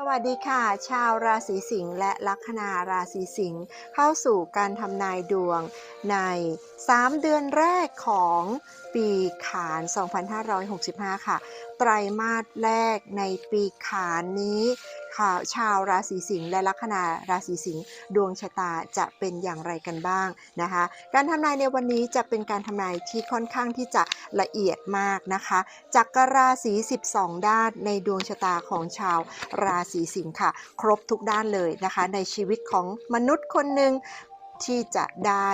สวัสดีค่ะ ชาวราศีสิงห์และลัคนาราศีสิงห์เข้าสู่การทำนายดวงใน 3 เดือนแรกของปีขาน 2565 ค่ะ ไตรมาสแรกในปีขานนี้ค่ะชาวราศีสิงห์และลัคนาราศีสิงห์ดวงชะตาจะเป็นอย่างไรกันบ้างนะคะ การทำนายในวันนี้จะเป็นการทำนายที่ค่อนข้างที่จะละเอียดมากนะคะจักรราศี 12 ด้านในดวงชะตาของชาวราศีสิงห์ค่ะ ครบทุกด้านเลยนะคะ ในชีวิตของมนุษย์คนหนึ่ง ที่จะได้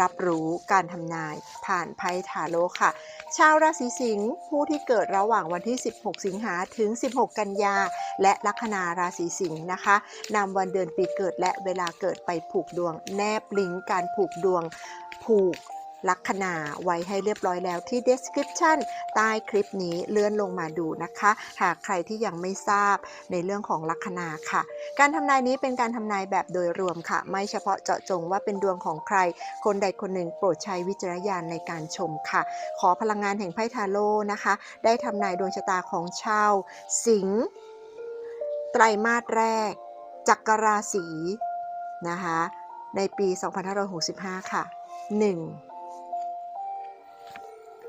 รับรู้การทำนายผ่านไพ่ทาโร่ค่ะ ชาวราศีสิงห์ผู้ที่เกิดระหว่างวันที่ 16 สิงหาถึง 16 กันยา และลัคนาราศีสิงห์นะคะนำวันเดือนปีเกิดและเวลาเกิดไปผูกดวง แนบลิงก์การผูกดวงผูก ลัคนาไว้ให้เรียบร้อยแล้วที่ description ใต้คลิปนี้เลื่อนลงมาดูนะคะ หากใครที่ยังไม่ทราบในเรื่องของลัคนาค่ะ การทำนายนี้เป็นการทำนายแบบโดยรวมค่ะ ไม่เฉพาะเจาะจงว่าเป็นดวงของใคร คนใดคนหนึ่งโปรดใช้วิจารณญาณในการชมค่ะ ขอพลังงานแห่งไพ่ทาโร่นะคะ ได้ทำนายดวงชะตาของชาว สิงห์ไตรมาสแรก จักรราศีนะคะ ในปี 2565 ค่ะ 1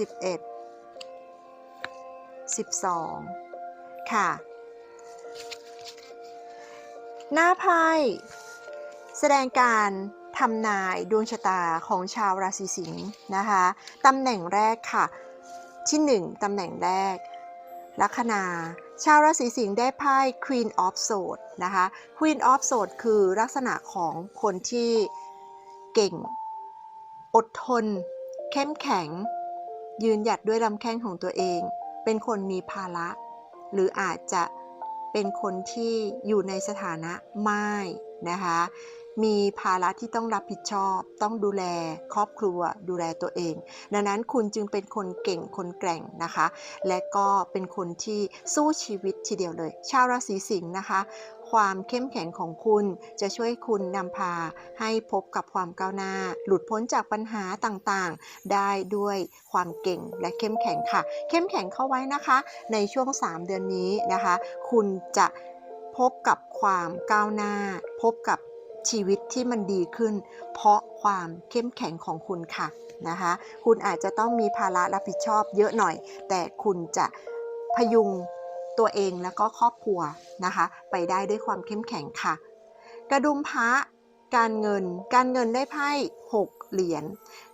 สิบเอ็ดสิบสองค่ะ หน้าไพ่แสดงการทำนายดวงชะตาของชาวราศีสิงห์นะคะตำแหน่งแรกค่ะ ที่หนึ่งตำแหน่งแรก ลัคนา ชาวราศีสิงห์ได้ไพ่ Queen of Swords นะคะ Queen of Swords คือลักษณะของคนที่เก่ง อดทน เข้มแข็ง ยืนหยัดด้วยลำแข้งของตัวเอง เป็นคนมีภาระ หรืออาจจะเป็นคนที่อยู่ในสถานะไม่นะคะ มีภาระที่ต้องรับผิดชอบ ต้องดูแลครอบครัว ดูแลตัวเอง ดังนั้นคุณจึงเป็นคนเก่งคนแกร่งนะคะ และก็เป็นคนที่สู้ชีวิตทีเดียวเลย ชาวราศีสิงห์นะคะ ความเข้มแข็งของคุณจะช่วยคุณนำพาให้พบกับความก้าวหน้า หลุดพ้นจากปัญหาต่างๆ ได้ด้วยความเก่งและเข้มแข็งค่ะ เข้มแข็งเข้าไว้นะคะ ในช่วง 3 เดือนนี้นะคะ คุณจะพบกับความก้าวหน้า พบกับชีวิตที่มันดีขึ้น เพราะความเข้มแข็งของคุณค่ะนะคะ คุณอาจจะต้องมีภาระรับผิดชอบเยอะหน่อย แต่คุณจะพยุง ตัวเองแล้วก็ครอบครัวนะคะ ไปได้ด้วยความเข้มแข็งค่ะ กระดุมพระการเงิน การเงินได้ไพ่6เหรียญ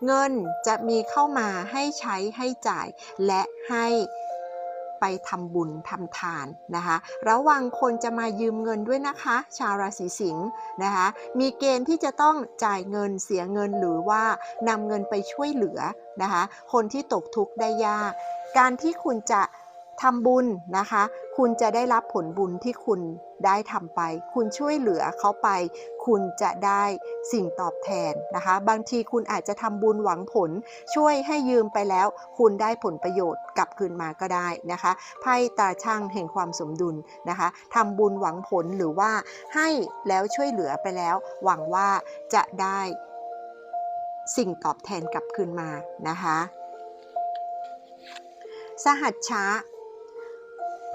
เงินจะมีเข้ามาให้ใช้ให้จ่าย และให้ไปทำบุญทำทานนะคะ ระวังคนจะมายืมเงินด้วยนะคะ ชาวราศีสิงห์นะคะ มีเกณฑ์ที่จะต้องจ่ายเงินเสียเงินหรือว่านำเงินไปช่วยเหลือนะคะ คนที่ตกทุกข์ได้ยาก การที่คุณจะ ทำบุญนะคะ คุณจะได้รับผลบุญที่คุณได้ทำไป คุณช่วยเหลือเขาไป คุณจะได้สิ่งตอบแทนนะคะ บางทีคุณอาจจะทำบุญหวังผล ช่วยให้ยืมไปแล้ว คุณได้ผลประโยชน์กลับคืนมาก็ได้นะคะไพ่ตาช่างแห่งความสมดุลนะคะทำบุญหวังผลหรือว่าให้แล้วช่วยเหลือไปแล้ว หวังว่าจะได้สิ่งตอบแทนกลับคืนมานะคะ สหัชชะเ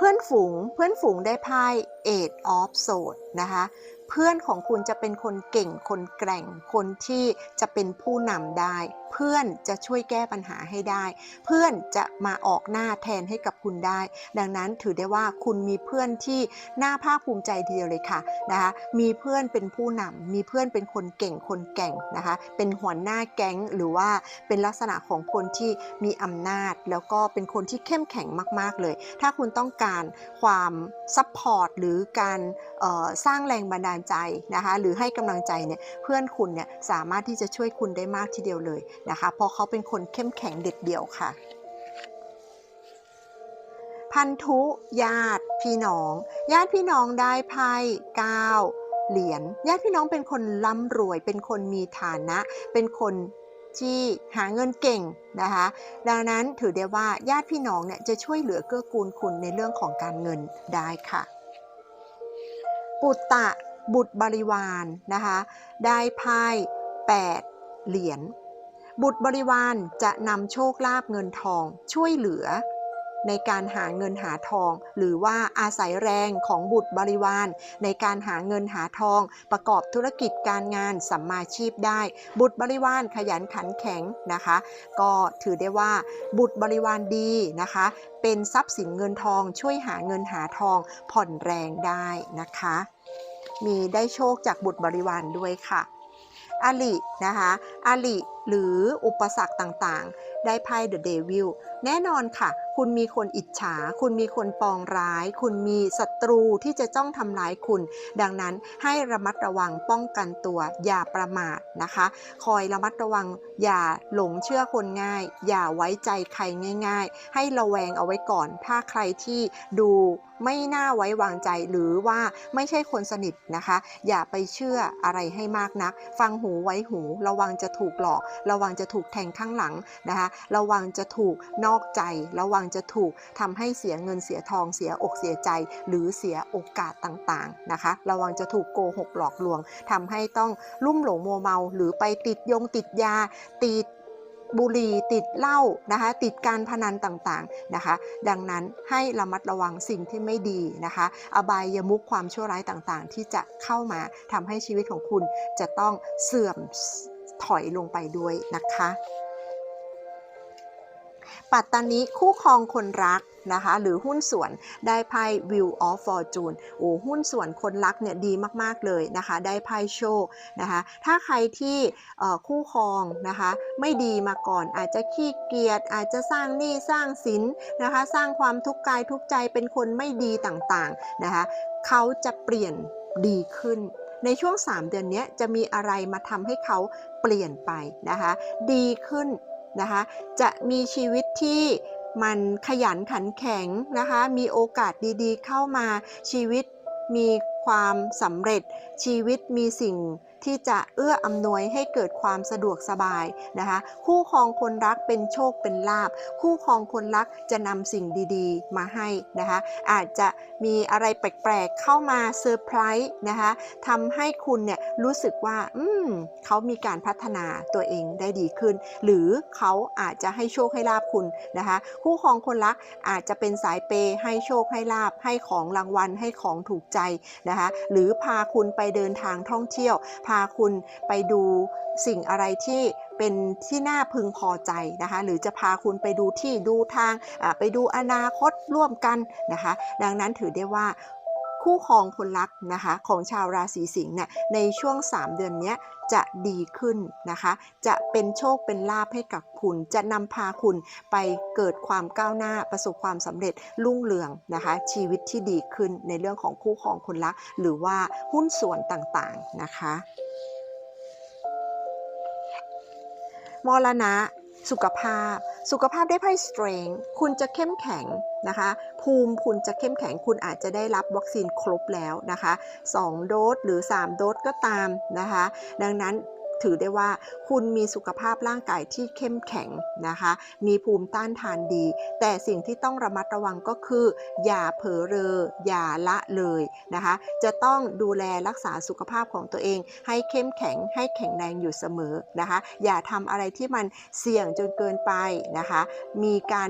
พื่อนฝูงเพื่อนฝูงได้ไพ่ Eight of Swords นะคะเพื่อนของคุณจะเป็นคนเก่งคนแกร่งคนที่จะเป็นผู้นำได้ เพื่อนจะช่วยแก้ปัญหาให้ได้ เพื่อนจะมาออกหน้าแทนให้กับคุณได้ ดังนั้นถือได้ว่าคุณมีเพื่อนที่น่าภาคภูมิใจทีเดียวเลยค่ะนะคะมีเพื่อนเป็นผู้นำมีเพื่อนเป็นคนเก่งคนแก่งนะคะเป็นหัวหน้าแก๊งหรือว่าเป็นลักษณะของคนที่มีอำนาจ แล้วก็เป็นคนที่เข้มแข็งมาก ๆ เลย ถ้าคุณต้องการความซัพพอร์ตหรือการสร้างแรงบันดาลใจนะคะหรือให้กำลังใจเนี่ยเพื่อนคุณเนี่ยสามารถที่จะช่วยคุณได้มากทีเดียวเลยนะคะ เพราะเขาเป็นคนเข้มแข็งเด็ดเดี่ยวค่ะ พันธุญาติพี่น้อง ญาติพี่น้องได้ไพ่เก้าเหรียญญาติพี่น้องเป็นคนร่ำรวย เป็นคนมีฐานะ เป็นคนที่หาเงินเก่งนะคะ ดังนั้นถือได้ว่าญาติพี่น้องเนี่ยจะช่วยเหลือเกื้อกูลคุณในเรื่องของการเงินได้ค่ะ ปุตตะบุตรบริวารนะคะ ได้ไพ่8เหรียญ บุตรบริวารจะนำโชคลาภเงินทองช่วยเหลือ ในการหาเงินหาทอง หรือว่าอาศัยแรงของบุตรบริวาร ในการหาเงินหาทอง ประกอบธุรกิจการงานสัมมาชีพได้ บุตรบริวารขยันขันแข็งนะคะ ก็ถือได้ว่า บุตรบริวารดีนะคะ เป็นทรัพย์สินเงินทองช่วยหาเงินหาทองผ่อนแรงได้นะคะ มีได้โชคจากบุตรบริวารด้วยค่ะอลินะคะอลิหรืออุปสรรคต่างๆ ได้ไพ่เดอะเดวิลแน่นอนค่ะ คุณมีคนอิจฉา คุณมีคนปองร้าย คุณมีศัตรูที่จะจ้องทำร้ายคุณ ดังนั้นให้ระมัดระวังป้องกันตัว อย่าประมาทนะคะ คอยระมัดระวัง อย่าหลงเชื่อคนง่าย อย่าไว้ใจใครง่าย ๆ ให้ระแวงเอาไว้ก่อน ถ้าใครที่ดูไม่น่าไว้วางใจหรือว่าไม่ใช่คนสนิทนะคะ อย่าไปเชื่ออะไรให้มากนัก ฟังหูไว้หูระวังจะถูกหลอกระวังจะถูกแทงข้างหลังนะคะ ระวังจะถูกนอกใจ ระวังจะถูกทำให้เสียเงินเสียทองเสียอกเสียใจ หรือเสียโอกาสต่างๆนะคะ ระวังจะถูกโกหกหลอกลวงทำให้ต้องลุ่มหลงมัวเมา หรือไปติดยงติดยาติดบุหรี่ติดเหล้านะคะ ติดการพนันต่างๆนะคะ ดังนั้นให้ระมัดระวังสิ่งที่ไม่ดีนะคะ อบายมุขความชั่วร้ายต่างๆ ที่จะเข้ามาทำให้ชีวิตของคุณจะต้องเสื่อม ถอยลงไปด้วยนะคะ ปัตตานีคู่ครองคนรักนะคะหรือหุ้นส่วนได้ไพ่ View of Fortune โอ้หุ้นส่วนคนรักเนี่ยดีมาก ๆ เลยนะคะ ได้ไพ่โชคนะคะ ถ้าใครที่คู่ครองนะคะ ไม่ดีมาก่อนอาจจะขี้เกียจอาจจะสร้างหนี้สร้างสินนะคะ สร้างความทุกข์กายทุกข์ใจเป็นคนไม่ดีต่างๆนะคะเขาจะเปลี่ยนดีขึ้นในช่วง 3 เดือนนี้จะมีอะไรมาทำให้เขา เปลี่ยนไปนะคะ ดีขึ้นนะคะ จะมีชีวิตที่มันขยันขันแข็งนะคะ มีโอกาสดีๆ เข้ามาชีวิตมีความสำเร็จชีวิตมีสิ่ง ที่จะเอื้ออำนวยให้เกิดความสะดวกสบายนะคะ คู่ครองคนรักเป็นโชคเป็นลาบ คู่ครองคนรักจะนำสิ่งดีๆ มาให้นะคะ อาจจะมีอะไรแปลกๆเข้ามาเซอร์ไพรส์นะคะทำให้คุณเนี่ยรู้สึกว่า อืมเขามีการพัฒนาตัวเองได้ดีขึ้น หรือเขาอาจจะให้โชคให้ลาบคุณนะคะ คู่ครองคนรักอาจจะเป็นสายเปย์ให้โชคให้ลาบให้ของรางวัลให้ของถูกใจนะคะ หรือพาคุณไปเดินทางท่องเที่ยวพาคุณไปดูสิ่งอะไรที่เป็นที่น่าพึงพอใจนะคะ หรือจะพาคุณไปดูที่ดูทางไปดูอนาคตร่วมกันนะคะ ดังนั้นถือได้ว่าคู่ครองคนรักนะคะของชาวราศีสิงห์เนี่ยในช่วง 3 เดือนนี้จะดีขึ้นนะคะ จะเป็นโชคเป็นลาภให้กับคุณ จะนำพาคุณไปเกิดความก้าวหน้าประสบความสำเร็จรุ่งเรืองนะคะ ชีวิตที่ดีขึ้นในเรื่องของคู่ครองคนรัก หรือว่าหุ้นส่วนต่างๆนะคะ มรณะ สุขภาพ สุขภาพได้ไพ่ strength คุณจะเข้มแข็งนะคะ ภูมิคุณจะเข้มแข็ง คุณอาจจะได้รับวัคซีนครบแล้วนะคะ 2 โดสหรือ 3 โดสก็ตามนะคะ ดังนั้น ถือได้ว่าคุณมีสุขภาพร่างกายที่เข้มแข็งนะคะ มีภูมิต้านทานดี แต่สิ่งที่ต้องระมัดระวังก็คือ อย่าเผลอเรอ อย่าละเลยนะคะ จะต้องดูแลรักษาสุขภาพของตัวเอง ให้เข้มแข็งให้แข็งแรงอยู่เสมอนะคะ อย่าทำอะไรที่มันเสี่ยงจนเกินไปนะคะ มีการ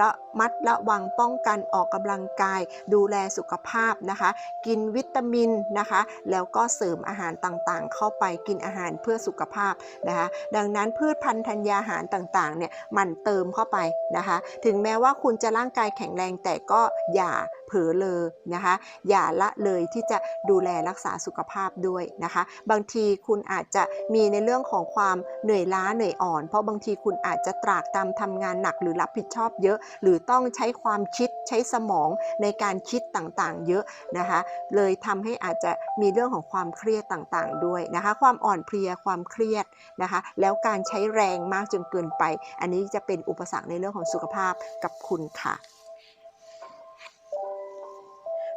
ละมัดระวังป้องกันออกกำลังกาย ดูแลสุขภาพนะคะ กินวิตามินนะคะ แล้วก็เสริมอาหารต่างๆ เข้าไปกินอาหารเพื่อสุขภาพนะคะ ดังนั้นพืชพันธุ์ธัญญาหารต่างๆเนี่ยมันเติมเข้าไปนะคะ ถึงแม้ว่าคุณจะร่างกายแข็งแรงแต่ก็อย่าเผลอเลยนะคะ อย่าละเลยที่จะดูแลรักษาสุขภาพด้วยนะคะ บางทีคุณอาจจะมีในเรื่องของความเหนื่อยล้าเหนื่อยอ่อน เพราะบางทีคุณอาจจะตรากตามทำงานหนักหรือรับผิดชอบเยอะ หรือต้องใช้ความคิดใช้สมองในการคิดต่างๆ เยอะนะคะ เลยทำให้อาจจะมีเรื่องของความเครียดต่างๆ ด้วยนะคะ ความอ่อนเพลียความเครียดนะคะ แล้วการใช้แรงมากจนเกินไป อันนี้จะเป็นอุปสรรคในเรื่องของสุขภาพกับคุณค่ะ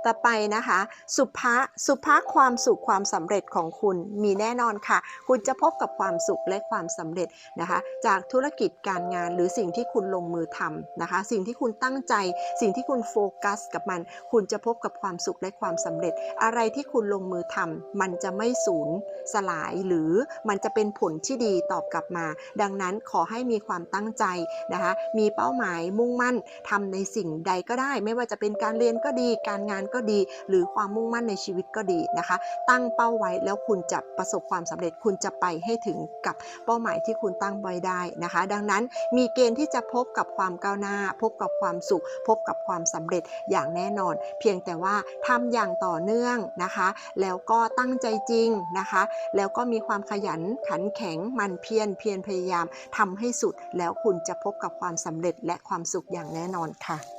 ต่อไปนะคะ สุภะสุภะความสุขความสำเร็จของคุณมีแน่นอนค่ะ คุณจะพบกับความสุขและความสำเร็จนะคะ จากธุรกิจการงานหรือสิ่งที่คุณลงมือทำนะคะ สิ่งที่คุณตั้งใจ สิ่งที่คุณโฟกัสกับมัน คุณจะพบกับความสุขและความสำเร็จ อะไรที่คุณลงมือทำมันจะไม่สูญสลายหรือมันจะเป็นผลที่ดีตอบกลับมา ดังนั้นขอให้มีความตั้งใจนะคะ มีเป้าหมายมุ่งมั่นทำในสิ่งใดก็ได้ ไม่ว่าจะเป็นการเรียนก็ดีการงานก็ดี หรือความมุ่งมั่นในชีวิตก็ดีนะคะ ตั้งเป้าไว้แล้วคุณจะประสบความสำเร็จคุณจะไปให้ถึงกับเป้าหมายที่คุณตั้งไว้ได้นะคะ ดังนั้นมีเกณฑ์ที่จะพบกับความก้าวหน้า พบกับความสุข พบกับความสำเร็จอย่างแน่นอน เพียงแต่ว่าทำอย่างต่อเนื่องนะคะ แล้วก็ตั้งใจจริงนะคะ แล้วก็มีความขยันขันแข็งมันเพียรเพียรพยายามทำให้สุดแล้วคุณจะพบกับความสำเร็จและความสุขอย่างแน่นอนค่ะ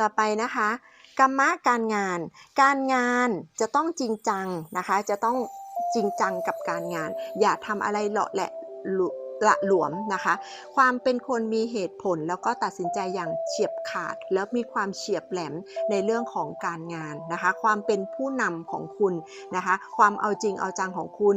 ต่อไปนะคะกรรมะการงาน การงานจะต้องจริงจังนะคะ จะต้องจริงจังกับการงาน อย่าทำอะไรเลาะแหละหลุ ละหลวมนะคะ ความเป็นคนมีเหตุผลแล้วก็ตัดสินใจอย่างเฉียบขาด แล้วมีความเฉียบแหลมในเรื่องของการงานนะคะ ความเป็นผู้นำของคุณนะคะ ความเอาจริงเอาจังของคุณ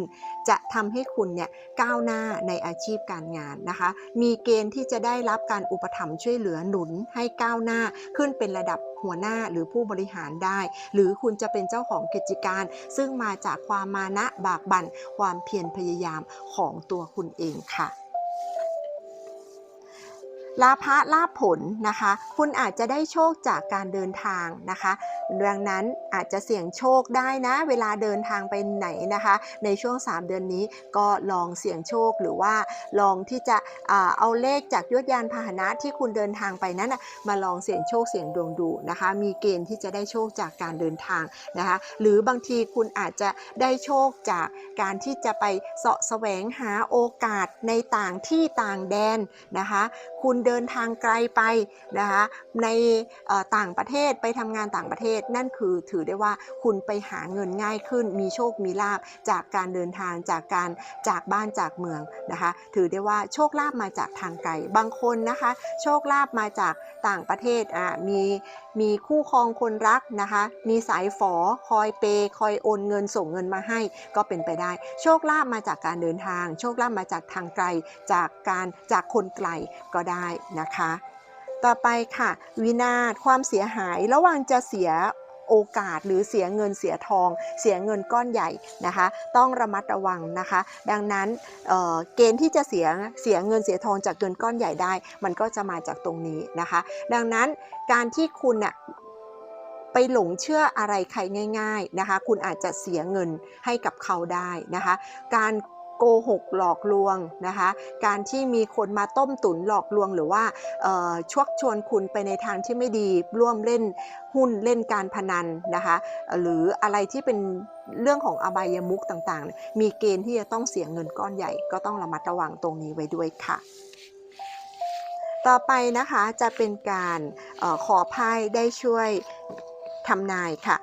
จะทำให้คุณเนี่ยก้าวหน้าในอาชีพการงานนะคะ มีเกณฑ์ที่จะได้รับการอุปถัมภ์ช่วยเหลือหนุนให้ก้าวหน้าขึ้นเป็นระดับหัวหน้าหรือผู้บริหารได้ หรือคุณจะเป็นเจ้าของกิจการ ซึ่งมาจากความมานะบากบั่นความเพียรพยายามของตัวคุณเองค่ะ ลาภะลาผลนะคะ คุณอาจจะได้โชคจากการเดินทางนะคะดังนั้นอาจจะเสี่ยงโชคได้นะ เวลาเดินทางไปไหนนะคะ ในช่วง 3 เดือนนี้ก็ลองเสี่ยงโชคหรือว่าลองที่จะเอาเลขจากยวดยานพาหนะที่คุณเดินทางไปนั้นมาลองเสี่ยงโชคเสี่ยงดวงดูนะคะ มีเกณฑ์ที่จะได้โชคจากการเดินทางนะคะ หรือบางทีคุณอาจจะได้โชคจาก การที่จะไปเสาะแสวงหาโอกาสในต่างที่ต่างแดนนะคะ คุณเดินทางไกลไปนะคะในต่างประเทศไปทำงานต่างประเทศ นั่นคือถือได้ว่าคุณไปหาเงินง่ายขึ้น มีโชคมีลาบจากการเดินทางจากการจากบ้านจากเมืองนะคะ ถือได้ว่าโชคลาภมาจากทางไกลบางคนนะคะ โชคลาภมาจากต่างประเทศอ่ามีมีคู่ครองคนรักนะคะ มีสายฝอคอยเปย์คอยโอนเงินส่งเงินมาให้ก็เป็นไปได้โชคลาภมาจากการเดินทาง โชคลาภมาจากทางไกล จากการจากคนไกลก็ได้นะคะ ต่อไปค่ะ วินาศความเสียหายระหว่างจะเสียโอกาสหรือเสียเงินเสียทอง เสียเงินก้อนใหญ่นะคะ ต้องระมัดระวังนะคะ ดังนั้นเเกณฑ์ที่จะเสียเสียเงินเสียทองจากเงินก้อนใหญ่ได้ มันก็จะมาจากตรงนี้นะคะ ดังนั้นการที่คุณน่ะ ไปหลงเชื่ออะไรใครง่ายๆนะคะ คุณอาจจะเสียเงินให้กับเขาได้นะคะ การโกหกหลอกลวงนะคะ การที่มีคนมาต้มตุ๋นหลอกลวงหรือว่าชักชวนคุณไปในทางที่ไม่ดีร่วมเล่นหุ้นเล่นการพนันนะคะ หรืออะไรที่เป็นเรื่องของอบายมุกต่างๆ มีเกณฑ์ที่จะต้องเสียเงินก้อนใหญ่ก็ต้องระมัดระวังตรงนี้ไว้ด้วยค่ะต่อไปนะคะจะเป็นการออขอไพ่ได้ช่วย ทำนายค่ะ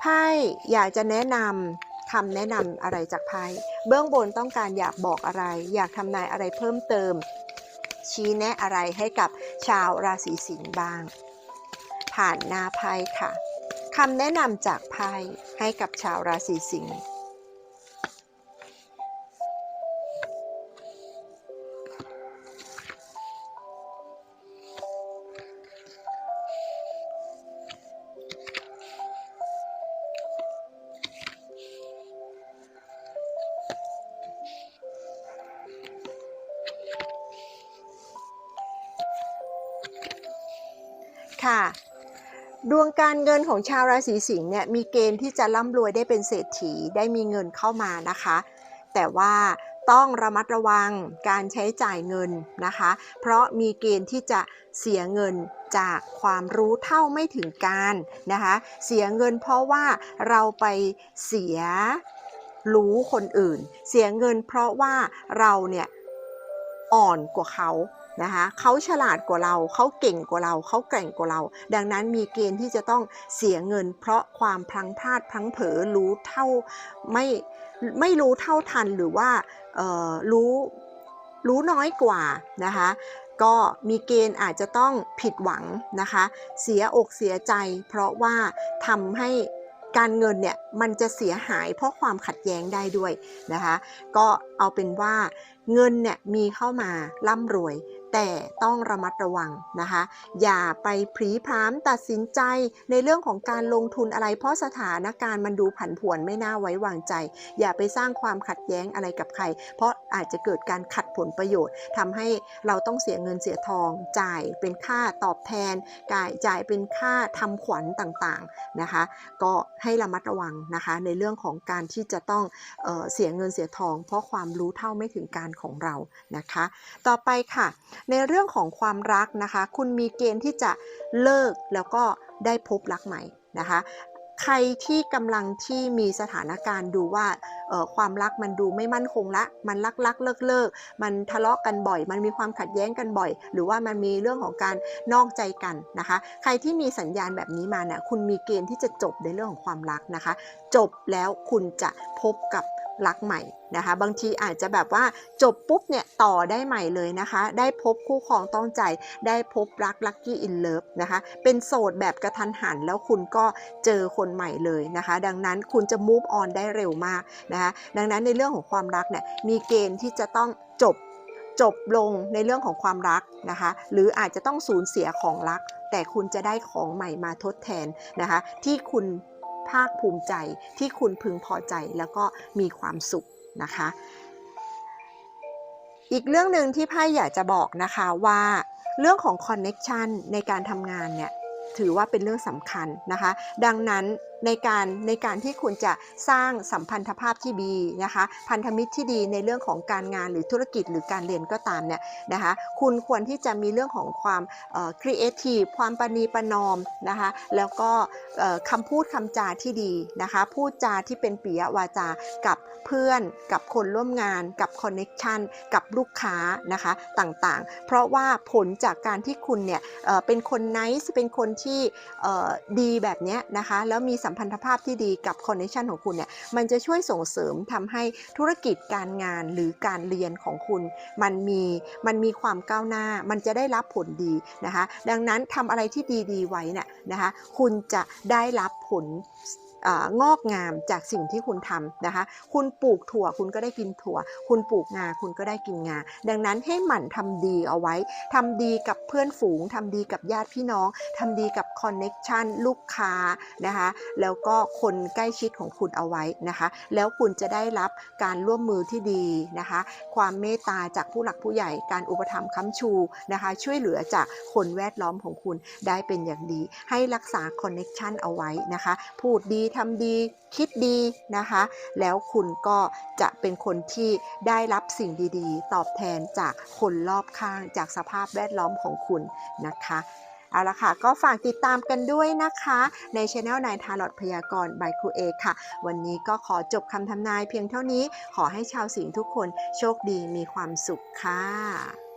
ไพ่อยากจะแนะนำคำแนะนำอะไรจากไพ่เบื้องบนต้องการอยากบอกอะไร อยากทำนายอะไรเพิ่มเติม ชี้แนะอะไรให้กับชาวราศีสิงห์บ้าง ผ่านหน้าไพ่ค่ะคำแนะนำจากไพ่ให้กับชาวราศีสิงห์ การเงินของชาวราศีสิงห์เนี่ยมีเกณฑ์ที่จะร่ำรวยได้เป็นเศรษฐีได้มีเงินเข้ามานะคะ แต่ว่าต้องระมัดระวังการใช้จ่ายเงินนะคะ เพราะมีเกณฑ์ที่จะเสียเงินจากความรู้เท่าไม่ถึงการนะคะ เสียเงินเพราะว่าเราไปเสียรู้คนอื่น เสียเงินเพราะว่าเราเนี่ยอ่อนกว่าเขา นะคะเขาฉลาดกว่าเราเขาเก่งกว่าเราเขาแกร่งกว่าเรา ดังนั้นมีเกณฑ์ที่จะต้องเสียเงิน เพราะความพลังพลาดพลังเผลอรู้เท่าไม่ไม่รู้เท่าทันหรือว่ารู้รู้น้อยกว่านะคะก็มีเกณฑ์อาจจะต้องผิดหวังนะคะ เสียอกเสียใจ เพราะว่าทำให้การเงินเนี่ยมันจะเสียหายเพราะความขัดแย้งได้ด้วยนะคะ ก็เอาเป็นว่าเงินเนี่ยมีเข้ามาร่ำรวย แต่ต้องระมัดระวังนะคะ อย่าไปพรีพรามตัดสินใจในเรื่องของการลงทุนอะไร เพราะสถานการณ์มันดูผันผวนไม่น่าไว้วางใจ อย่าไปสร้างความขัดแย้งอะไรกับใคร เพราะอาจจะเกิดการขัดผลประโยชน์ทำให้เราต้องเสียเงินเสียทอง จ่ายเป็นค่าตอบแทนจ่ายจ่ายเป็นค่าทำขวัญต่างๆนะคะ ก็ให้ระมัดระวังนะคะในเรื่องของการที่จะต้องเออเสียเงินเสียทอง เพราะความรู้เท่าไม่ถึงการของเรานะคะ ต่อไปค่ะในเรื่องของความรักนะคะ คุณมีเกณฑ์ที่จะเลิกแล้วก็ได้พบรักใหม่นะคะ ใครที่กำลังที่มีสถานการณ์ดูว่าความรักมันดูไม่มั่นคงละ มันลักลักเลิกเลิกมันทะเลาะกันบ่อย มันมีความขัดแย้งกันบ่อย หรือว่ามันมีเรื่องของการนอกใจกันนะคะ ใครที่มีสัญญาณแบบนี้มาเนี่ยคุณมีเกณฑ์ที่จะจบในเรื่องของความรักนะคะ จบแล้วคุณจะพบกับ รักใหม่นะคะ บางทีอาจจะแบบว่าจบปุ๊บเนี่ยต่อได้ใหม่เลยนะคะ ได้พบคู่ครองต้องใจได้พบรักลั c กี้อินเลิฟนะคะ เป็นโสดแบบกระทันหันแล้วคุณก็เจอคนใหม่เลยนะคะ ดังนั้นคุณจะ move on ได้เร็วมากนะคะ ดังนั้นในเรื่องของความรักเนี่ยมีเกณฑ์ที่จะต้องจบจบลงในเรื่องของความรักนะคะ หรืออาจจะต้องสูญเสียของรัก แต่คุณจะได้ของใหม่มาทดแทนนะคะ ที่คุณ ภาคภูมิใจที่คุณพึงพอใจแล้วก็มีความสุขนะคะ อีกเรื่องหนึ่งที่ไพ่อยากจะบอกนะคะว่าเรื่องของคอนเน็ชันในการทำงานเนี่ยถือว่าเป็นเรื่องสำคัญนะคะ ดังนั้น ในการในการที่คุณจะสร้างสัมพันธภาพที่ดีนะคะ พันธมิตรที่ดีในเรื่องของการงานหรือธุรกิจหรือการเรียนก็ตามเนี่ยนะคะคุณควรที่จะมีเรื่องของความครีเอทีฟความปณีประนอมนะคะแล้วก็คำพูดคำจาที่ดีนะคะพูดจาที่เป็นปิยวาจากับเพื่อนกับคนร่วมงาน กับคอนเน็ชันกับลูกค้านะคะต่างๆ เพราะว่าผลจากการที่คุณเนี่ยเเป็นคนไนซ์เป็นคนที่ดีแบบเนี้ยนะคะแล้วมีสัมพันธภาพที่ดีกับคอนเนคชันของคุณเนี่ยมันจะช่วยส่งเสริมทำให้ธุรกิจการงานหรือการเรียนของคุณ มันมีมันมีความก้าวหน้า มันจะได้รับผลดีนะคะ ดังนั้นทำอะไรที่ดีๆไว้เนี่ยนะคะ คุณจะได้รับผล งอกงามจากสิ่งที่คุณทำนะคะ คุณปลูกถั่วคุณก็ได้กินถั่ว คุณปลูกงาคุณก็ได้กินงา ดังนั้นให้หมั่นทำดีเอาไว้ ทำดีกับเพื่อนฝูง ทำดีกับญาติพี่น้อง ทำดีกับคอนเน็ชันลูกค้านะคะ แล้วก็คนใกล้ชิดของคุณเอาไว้นะคะ แล้วคุณจะได้รับการร่วมมือที่ดีนะคะ ความเมตตาจากผู้หลักผู้ใหญ่ การอุปถัมภ์ค้ำชูนะคะ ช่วยเหลือจากคนแวดล้อมของคุณได้เป็นอย่างดี ให้รักษาคอนเน็ชันเอาไว้นะคะ พูดดีทำดีคิดดีนะคะ แล้วคุณก็จะเป็นคนที่ได้รับสิ่งดีๆ ตอบแทนจากคนรอบข้างจากสภาพแวดล้อมของคุณนะคะเอาละค่ะ ก็ฝากติดตามกันด้วยนะคะ ในช anel นายทารอดพยากรณ์บายครูเอค่ะ วันนี้ก็ขอจบคำทำนายเพียงเท่านี้ ขอให้ชาวสิงห์ทุกคนโชคดีมีความสุขค่ะ